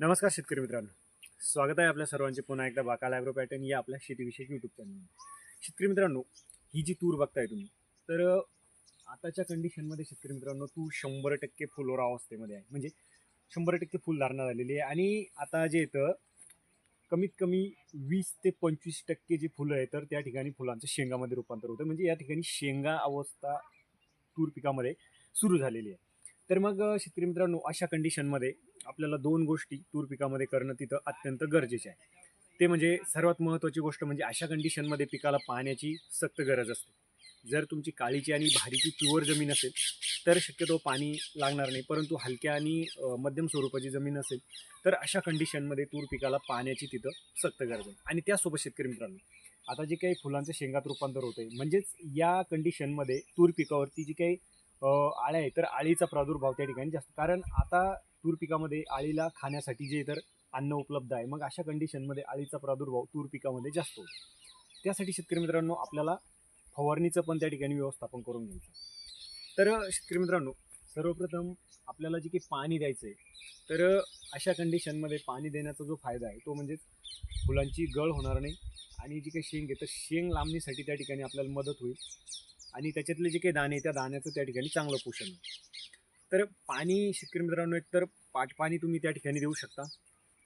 नमस्कार शेतकरी मित्रांनो. स्वागत आहे आपल्या सर्वांचे पुन्हा एकदा बाकाल ॲग्रो पॅटर्न या आपल्या शेतीविषयक यूट्यूब चॅनल शेतकरी मित्रांनो ही जी तूर बघताय तुम्ही तर आताच्या कंडिशनमध्ये शेतकरी मित्रांनो तूर शंभर टक्के फुलोरा अवस्थेमध्ये आहे. म्हणजे शंभर टक्के फुलधारणा झालेली आहे. आणि आता जे येतं कमीत कमी वीस ते पंचवीस टक्के जी फुलं आहे तर त्या ठिकाणी फुलांचं शेंगामध्ये रूपांतर होतं. म्हणजे या ठिकाणी शेंगा अवस्था तूर पिकामध्ये सुरू झालेली आहे. तर मग शेतकरी मित्रांनो अशा कंडिशनमध्ये आपल्याला दोन गोष्टी तूर पिकामध्ये करणं तिथं अत्यंत गरजेचे आहे. ते म्हणजे सर्वात महत्त्वाची गोष्ट म्हणजे अशा कंडिशनमध्ये पिकाला पाण्याची सक्त गरज असते. जर तुमची काळीची आणि भारीची प्युअर जमीन असेल तर शक्यतो पाणी लागणार नाही. परंतु हलक्या आणि मध्यम स्वरूपाची जमीन असेल तर अशा कंडिशनमध्ये तूर पिकाला पाण्याची तिथं सक्त गरज आहे. आणि त्यासोबत शेतकरी मित्रांनो आता जे काही फुलांचं शेंगात रूपांतर होतं आहे म्हणजेच या कंडिशनमध्ये तूर पिकावरती जी काही आळ्या आहे तर आळीचा प्रादुर्भाव त्या ठिकाणी जास्त. कारण आता तूर पिकामध्ये आळीला खाण्यासाठी जे इतर अन्न उपलब्ध आहे मग अशा कंडिशनमध्ये आळीचा प्रादुर्भाव तूर पिकामध्ये जास्त होतो. त्यासाठी शेतकरी मित्रांनो आपल्याला फवारणीचं पण त्या ठिकाणी व्यवस्थापन करून घ्यायचं तर शेतकरी मित्रांनो सर्वप्रथम आपल्याला जे काही पाणी द्यायचं आहे तर अशा कंडिशनमध्ये पाणी देण्याचा जो फायदा आहे तो म्हणजेच फुलांची गळ होणार नाही आणि जी काही शेंग आहे तर शेंग लांबणीसाठी त्या ठिकाणी आपल्याला मदत होईल आणि त्याच्यातले जे काही दाणे त्या दाण्याचं त्या ठिकाणी चांगलं पोषण होईल. तर पाणी शेतकरी मित्रांनो एक तर पाटपाणी तुम्ही त्या ठिकाणी देऊ शकता.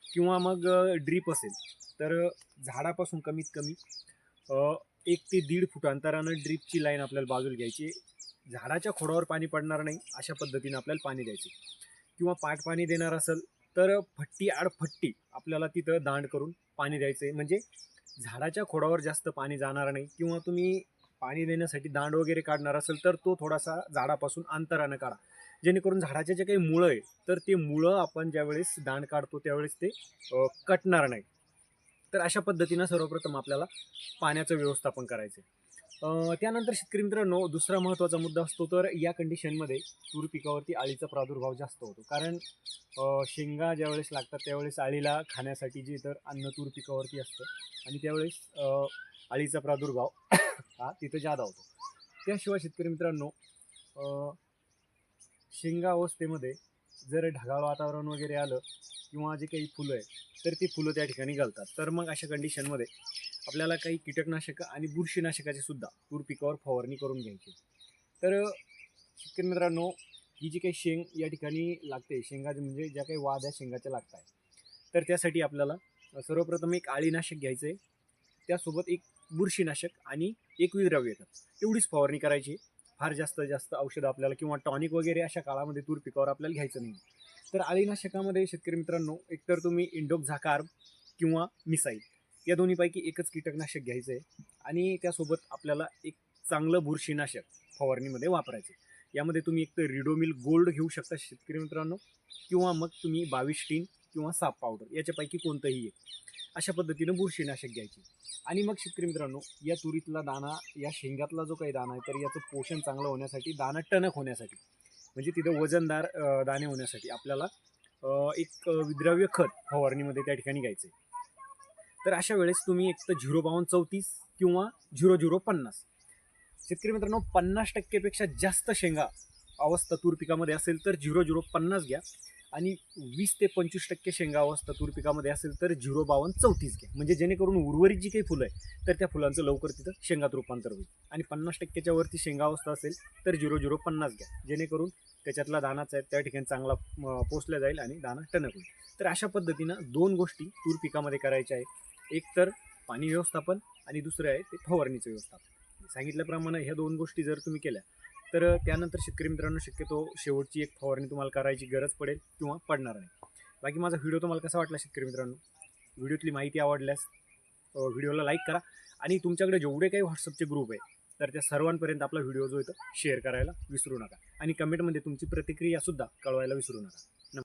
किंवा मग ड्रीप असेल तर झाडापासून कमीत कमी एक ते दीड फूट अंतरानं ड्रीपची लाईन आपल्याला बाजूला घ्यायची. झाडाच्या खोडावर पाणी पडणार नाही अशा पद्धतीनं आपल्याला पाणी द्यायचे. किंवा पाटपाणी देणार असेल तर फट्टी आड फट्टी आपल्याला तिथं दांड करून पाणी द्यायचं आहे म्हणजे झाडाच्या खोडावर जास्त पाणी जाणार नाही किंवा तुम्ही पाणी देण्यासाठी दांड वगैरे काढणार असेल तर तो थोडासा झाडापासून अंतरानं काढा. जेणेकरून झाडाचे जे काही मुळं आहे तर ते मुळं आपण ज्यावेळेस दाण काढतो त्यावेळेस ते कटणार नाही. तर अशा पद्धतीनं सर्वप्रथम आपल्याला पाण्याचं व्यवस्थापन करायचं आहे त्यानंतर शेतकरी मित्रांनो दुसरा महत्त्वाचा मुद्दा असतो तर या कंडिशनमध्ये तूर पिकावरती आळीचा प्रादुर्भाव जास्त होतो. कारण शेंगा ज्यावेळेस लागतात त्यावेळेस आळीला खाण्यासाठी जे तर अन्न तूर पिकावरती असतं आणि त्यावेळेस अळीचा आळीचा प्रादुर्भाव हा तिथं जादा होतो. त्याशिवाय शेतकरी मित्रांनो शेंगा अवस्थेमध्ये जर ढगाळ वातावरण वगैरे आलं किंवा जे काही फुलं आहे तर ती फुलं त्या ठिकाणी घालतात तर मग अशा कंडिशनमध्ये आपल्याला काही कीटकनाशक आणि बुरशीनाशकाची सुद्धा तूर पिकावर फवारणी करून घ्यायची. तर शेतकरी मित्रांनो ही जी काही शेंग या ठिकाणी लागते शेंगाचे म्हणजे ज्या काही वाद आहे शेंगाच्या लागत आहे तर त्यासाठी आपल्याला सर्वप्रथम एक आळीनाशक घ्यायचं आहे त्यासोबत एक बुरशीनाशक आणि एक विद्रव्य येतात एवढीच फवारणी करायची. फार जास्त जास्त औषधं आपल्याला किंवा टॉनिक वगैरे अशा काळामध्ये तूर पिकावर आपल्याला घ्यायचं नाही तर अळीनाशकामध्ये शेतकरी मित्रांनो एकतर तुम्ही इंडोक झाकार किंवा मिसाईल या दोन्हीपैकी एकच कीटकनाशक घ्यायचं आहे आणि त्यासोबत आपल्याला एक चांगलं बुरशीनाशक फवारणीमध्ये वापरायचं यामध्ये तुम्ही एक तर रिडोमिल गोल्ड घेऊ शकता शेतकरी मित्रांनो किंवा मग तुम्ही बावीस टीन किंवा साप पावडर याच्यापैकी कोणतंही एक. अशा पद्धतीनं बुरशीनाशक घ्यायची. आणि मग शेतकरी मित्रांनो या तुरीतला दाणा या शेंगातला जो काही दाणा आहे तर याचं पोषण चांगलं होण्यासाठी दाणा टणक होण्यासाठी म्हणजे तिथं वजनदार दाणे होण्यासाठी आपल्याला एक विद्रव्य खत फवारणीमध्ये त्या ठिकाणी घ्यायचं आहे तर अशा वेळेस तुम्ही एक तर झिरो बावन्न चौतीस किंवा झिरो झिरो पन्नास. शेतकरी मित्रांनो पन्नास टक्केपेक्षा जास्त शेंगा अवस्था तूर पिकामध्ये असेल तर झिरो झिरो पन्नास घ्या. आणि वीस ते पंचवीस टक्के शेंगा अवस्था तूर पिकामध्ये असेल तर झिरो बावन्न चौतीस घ्या. म्हणजे जेणेकरून उर्वरित जी काही फुलं आहे तर त्या फुलांचं लवकर तिथं शेंगात रूपांतर होईल. आणि पन्नास टक्क्याच्या वरती शेंगा अवस्था असेल तर झिरो झिरो पन्नास घ्या. जेणेकरून त्याच्यातला दानाचा आहे त्या ठिकाणी चांगला पोचला जाईल आणि दाना टणक होईल. तर अशा पद्धतीनं दोन गोष्टी तूर पिकामध्ये करायच्या आहेत. एक तर पाणी व्यवस्थापन आणि दुसरं आहे ते फवारणीचं व्यवस्थापन. सांगितल्याप्रमाणे ह्या दोन गोष्टी जर तुम्ही केल्या तर त्यानंतर शेतकरी मित्रांनो शक्यतो शेवटची एक फवारणी तुम्हाला करायची गरज पडेल किंवा पडणार नाही. बाकी माझा व्हिडिओ तुम्हाला कसा वाटला शेतकरी मित्रांनो? व्हिडिओतली माहिती आवडल्यास व्हिडिओला लाईक करा आणि तुमच्याकडे जेवढे काही व्हॉट्सअपचे ग्रुप आहे तर त्या सर्वांपर्यंत आपला व्हिडिओ जो आहे तो शेअर करायला विसरू नका. आणि कमेंटमध्ये तुमची प्रतिक्रियासुद्धा कळवायला विसरू नका.